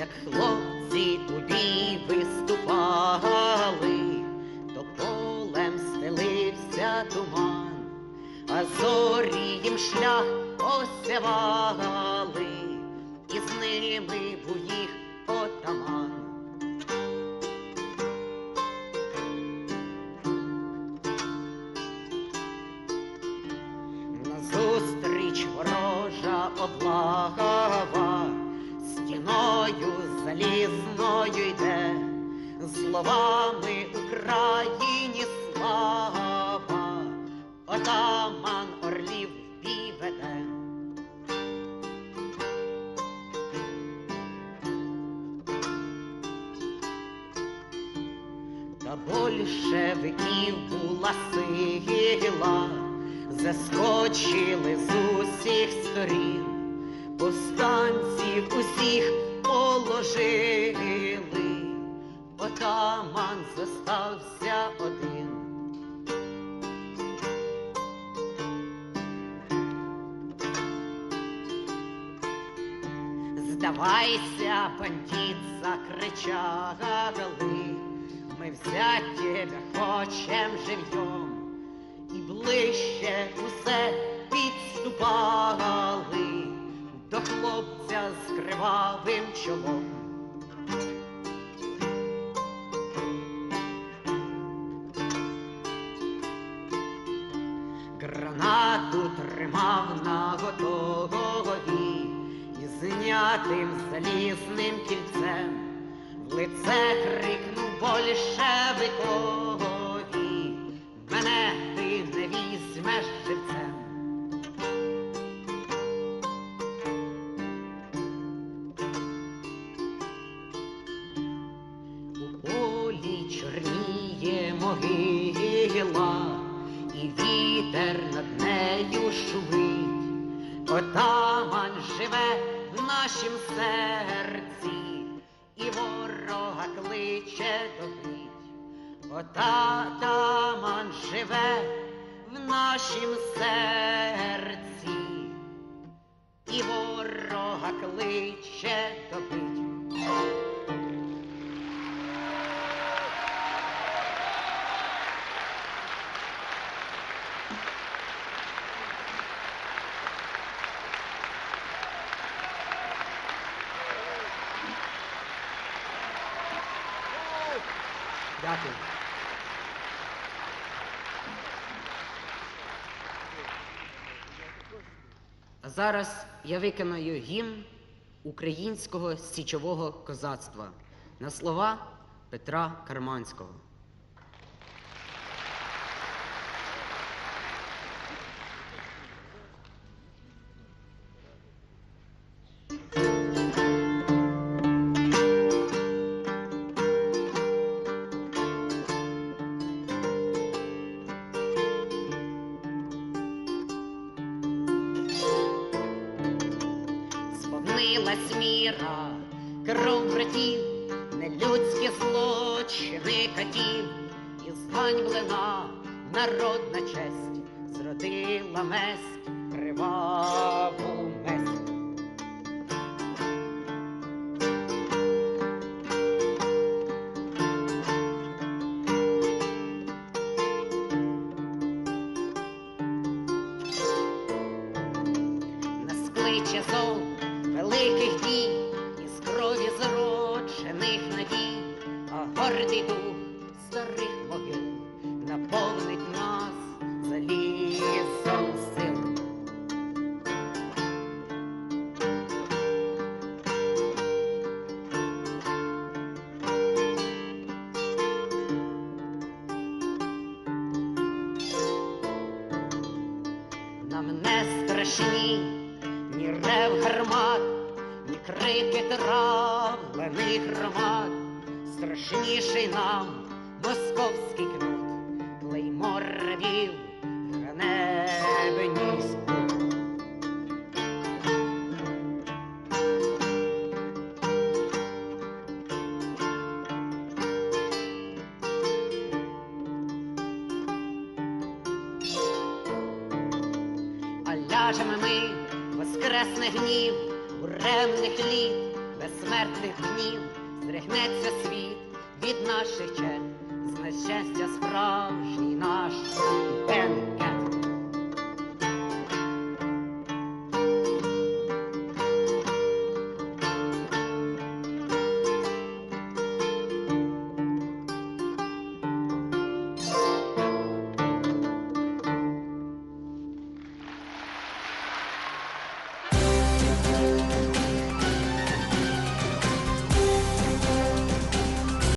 як хлопці бій виступали, то полем стелився туман, а зорі їм шлях осявали, і з ними був їх отаман. Назустріч ворожа облава, стіною залізною йде, словами Україні слава, отаман орлів бій веде. Та большевиків була сила, заскочили з усіх сторін, повстанців усіх положили, отаман зостався один. Здавайся, бандит, закричали, ми взять тебе хочем живьем, і ближче усе підступали кривавим чолом. Гранату тримав на готові і знятим залізним кільцем в лице крикнув большевикові, могила, і вітер над нею шумить. Отаман живе в нашім серці, і ворога кличе добить, Отаман живе в нашім серці, Дякую. А зараз я виконаю гімн українського січового козацтва на слова Петра Карманського. Сповнилась міра, кров братів, нелюдські злочини катів, і зганьблена народна честь зродила месть, криваву месть. Нас кличе зов великих дій, із крові зроджених надій, а гордий дух старих могил наповнить нас залізом сил. Нам не страшні крики травлених громад, страшніший нам московський кнут, клеймо ревів, ганебні. А ляжемо ми воскресне гнів, буремних літ, безсмертних днів здригнеться світ від наших черг, з нещастя справжній наш бенкет.